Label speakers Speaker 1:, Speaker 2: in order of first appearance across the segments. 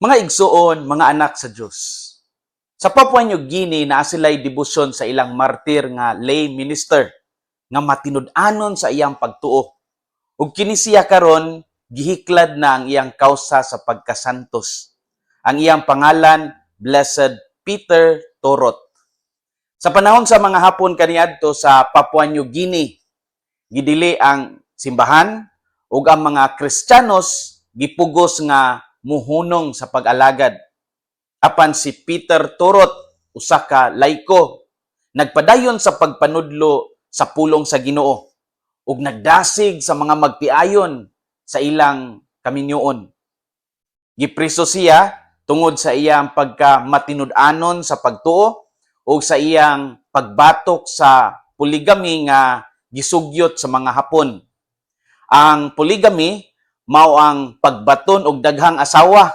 Speaker 1: Mga igsuon, mga anak sa Diyos. Sa Papua New Guinea, naa sila'y debosyon sa ilang martir nga lay minister nga matinud-anon sa iyang pagtuo. Ug kini siya karon gihiklad na ang iyang kausa sa pagkasantos. Ang iyang pangalan, Blessed Peter Torot. Sa panahon sa mga hapon kaniadto sa Papua New Guinea, gidili ang simbahan ug ang mga Kristiyanos gipugos nga muhunong sa pag-alagad. Apan si Peter Turot, usa ka laiko, nagpadayon sa pagpanudlo sa pulong sa Ginoo ug nagdasig sa mga magtiayon sa ilang kaminyoon. Gipriso siya tungod sa iyang pagka matinud-anon sa pagtuo o sa iyang pagbatok sa poligami nga gisugyot sa mga Hapon. Ang polygamy mao ang pagbaton og daghang asawa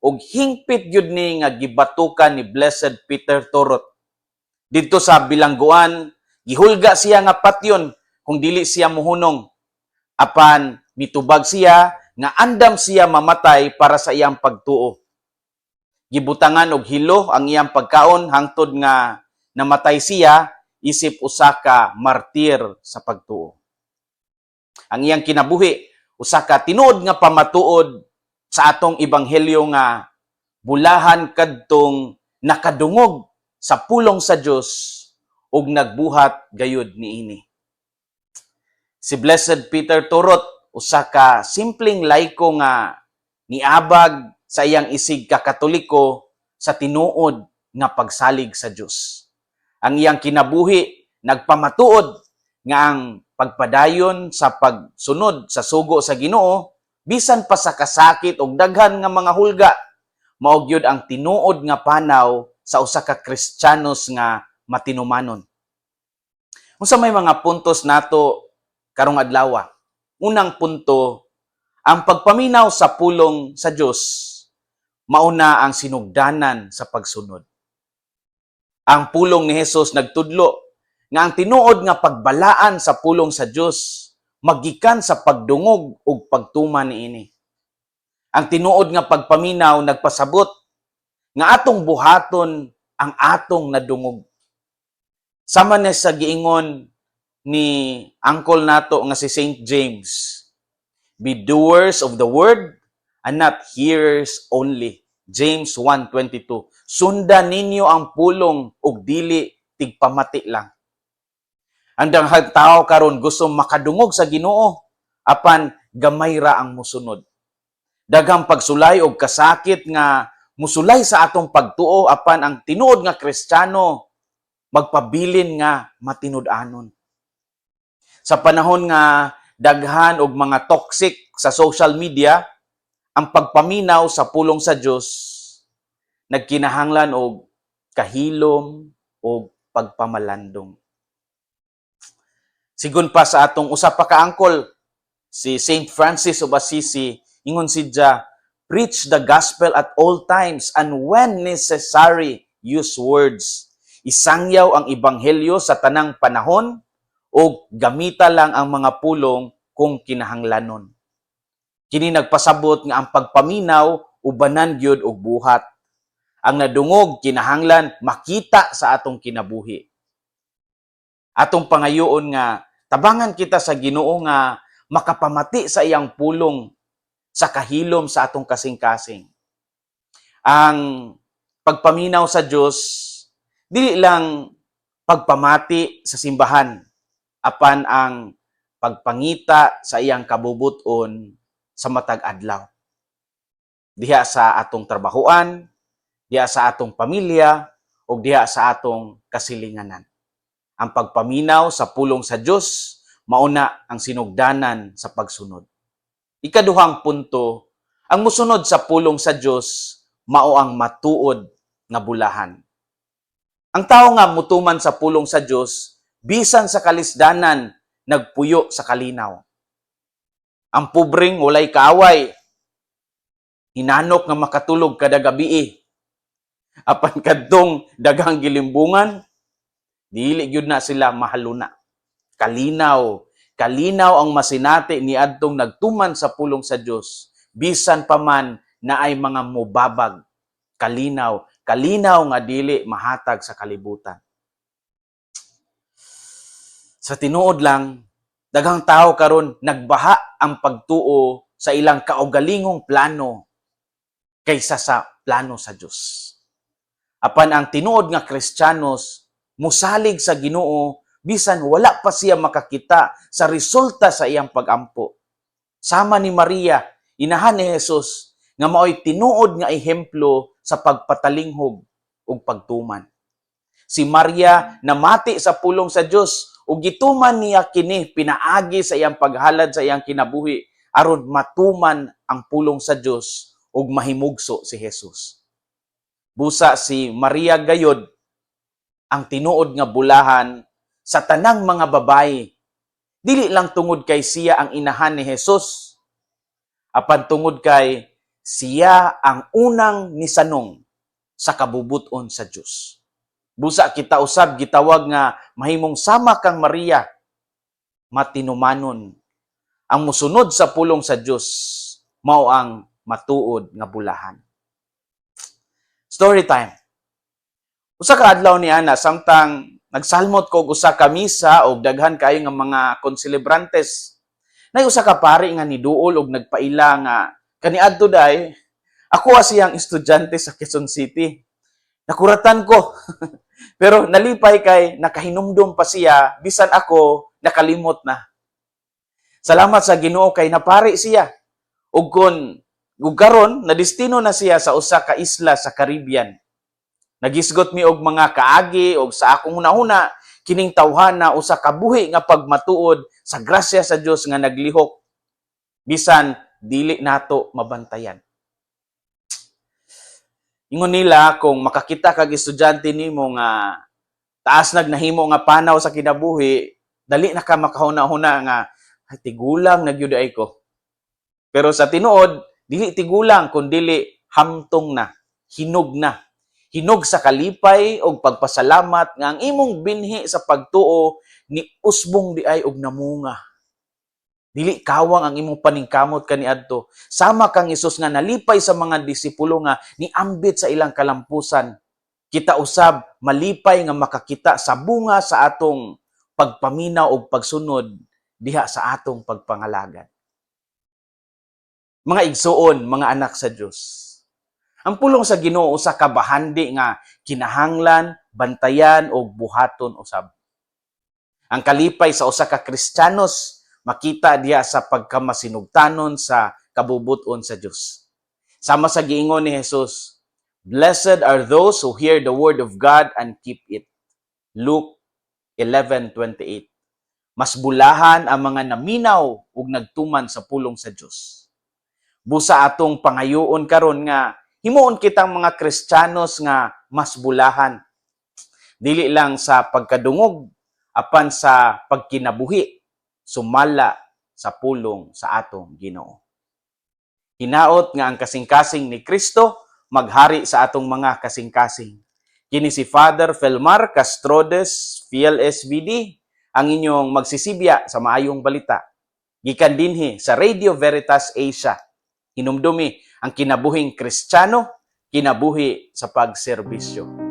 Speaker 1: ug hingpit gyud ni nga gibatukan ni Blessed Peter Torot. Dito sa bilangguan, gihulga siya nga patyon kung dili siya muhunong. Apan mitubag siya nga andam siya mamatay para sa iyang pagtuo. Gibutangan og hilo ang iyang pagkaon hangtod nga namatay siya isip usa ka martir sa pagtuo. Ang iyang kinabuhi usa ka tinuod nga pamatuod sa atong ebanghelyo nga bulahan kadtong nakadungog sa pulong sa Dios ug nagbuhat gayud niini. Si Blessed Peter Turot usa ka simpleng laiko nga niabag sa iyang isig ka katoliko sa tinuod nga pagsalig sa Dios. Ang iyang kinabuhi nagpamatuod nga ang pagpadayon sa pagsunod sa sugo sa Ginoo bisan pa sa kasakit ug daghan nga mga hulga mao gyud ang tinuod nga panaw sa usa ka Kristiyanos nga matinumanon. Unsa may mga puntos nato karong adlaw? Unang punto, ang pagpaminaw sa pulong sa Dios mauna ang sinugdanan sa pagsunod. Ang pulong ni Jesus nagtudlo nga ang tinuod nga pagbalaan sa pulong sa Dios magikan sa pagdungog ug pagtuman niini. Ang tinuod nga pagpaminaw nagpasabot nga atong buhaton ang atong nadungog. Sama na sa giingon ni uncle nato nga si St. James, be doers of the word and not hearers only. James 1:22. Sundan ninyo ang pulong ug dili tigpamati lang. Ang daghang tao karon gusto makadungog sa Ginoo apan gamay ra ang musunod. Daghang pagsulay og kasakit nga musulay sa atong pagtuo apan ang tinuod nga Kristiyano magpabilin nga matinud-anon. Sa panahon nga daghan og mga toxic sa social media, ang pagpaminaw sa pulong sa Dios nagkinahanglan og kahilom o pagpamalandong. Sigun pa sa atong usa pa ka angkol, si Saint Francis of Assisi, ingon sidya, preach the gospel at all times and when necessary, use words. Isangyaw ang ebanghelyo sa tanang panahon o gamita lang ang mga pulong kung kinahanglanon. Kini nagpasabot nga ang pagpaminaw ubanan gyud og buhat. Ang nadungog kinahanglan makita sa atong kinabuhi. Atong pangayoon nga tabangan kita sa Ginoo nga makapamati sa iyang pulong sa kahilom sa atong kasing-kasing. Ang pagpaminaw sa Dios dili lang pagpamati sa simbahan apan ang pagpangita sa iyang kabubuton sa matag adlaw. Diha sa atong trabahoan, diha sa atong pamilya, o diha sa atong kasilinganan. Ang pagpaminaw sa pulong sa Dios mauna ang sinugdanan sa pagsunod. Ikaduhang punto, ang musunod sa pulong sa Dios mao ang matuod nga bulahan. Ang tao nga mutuman sa pulong sa Dios bisan sa kalisdanan nagpuyo sa kalinaw. Ang pubring walay kaaway, hinanok nga makatulog kada gabi. Apan kadtong daghang gilimbungan, dili gyud na sila mahaluna. Kalinaw, kalinaw ang masinati ni adtong nagtuman sa pulong sa Dios bisan pa man na ay mga mubabag, kalinaw, kalinaw nga dili mahatag sa kalibutan. Sa tinuod lang, daghang tao karon nagbaha ang pagtuo sa ilang kaugalingong plano kaysa sa plano sa Dios. Apan ang tinuod nga Kristiyanos musalig sa Ginoo bisan wala pa siya makakita sa resulta sa iyang pagampo. Sama ni Maria, inahan ni Jesus nga maoy tinuod nga ehemplo sa pagpatalinghog ug pagtuman. Si Maria namati sa pulong sa Dios ug gituman niya kini pinaagi sa iyang paghalad sa iyang kinabuhi aron matuman ang pulong sa Dios ug mahimugso si Jesus. Busa si Maria gayod ang tinuod nga bulahan sa tanang mga babayi. Dili lang tungod kay siya ang inahan ni Jesus, apan tungod kay siya ang unang nisanong sa kabubuton sa Dios. Busa kita usab gitawag nga mahimong sama kang Maria matinumanon ang musunod sa pulong sa Dios mao ang matuod nga bulahan. Story time. Usa ka adlaw ni ana samtang nagsalmot ko og usa ka misa og daghan kayo nga mga konselebrantes. Nay usa ka pari nga niduol og nagpaila nga kaniadto day ako siyang estudyante sa Quezon City. Nakuratan ko. Pero nalipay kay nakahinumdum pa siya bisan ako nakalimot na. Salamat sa Ginoo kay napari siya. Ug kun ug karon na destino na siya sa usa ka isla sa Caribbean. Nagisgot mi og mga kaagi og sa akong hunahuna kining tawhana usa ka buhi nga pagmatuod sa grasya sa Dios nga naglihok bisan dili nato mabantayan. Ingon nila kung makakita kag estudyante nimo nga taas nag nahimo nga panaw sa kinabuhi, dali na ka makahuna-huna nga ay tigulang nagyud ay ko. Pero sa tinuod, dili tigulang kun dili hamtong na, hinog na. Hinog sa kalipay og pagpasalamat nga ang imong binhi sa pagtuo ni usbong di ay og namunga. Dili kawang ang imong paningkamot kaniadto. Sama kang Isus nga nalipay sa mga disipulo nga niambit sa ilang kalampusan. Kita usab malipay nga makakita sa bunga sa atong pagpaminaw og pagsunod diha sa atong pagpangalagad. Mga igsuon, mga anak sa Dios. Ang pulong sa Ginoo usa ka bahandi nga kinahanglan, bantayan og buhaton usab. Ang kalipay sa usa ka Kristiyanos makita diha sa pagkamasinugtanon sa kabubuton sa Dios. Sama sa giingon ni Jesus, Blessed are those who hear the word of God and keep it. Luke 11:28. Mas bulahan ang mga naminaw ug nagtuman sa pulong sa Dios. Busa atong pangayoon karon nga himuon kitang mga Kristiyanos nga mas bulahan. Dili lang sa pagkadungog apan sa pagkinabuhi sumala sa pulong sa atong Ginoo. Hinaot nga ang kasing-kasing ni Kristo maghari sa atong mga kasing-kasing. Kini si Father Felmar Castrodes, PLSVD, ang inyong magsisibya sa maayong balita. Gikan dinhi sa Radio Veritas Asia. Hinumdumi ang kinabuhing Kristiyano, kinabuhi sa pagserbisyo.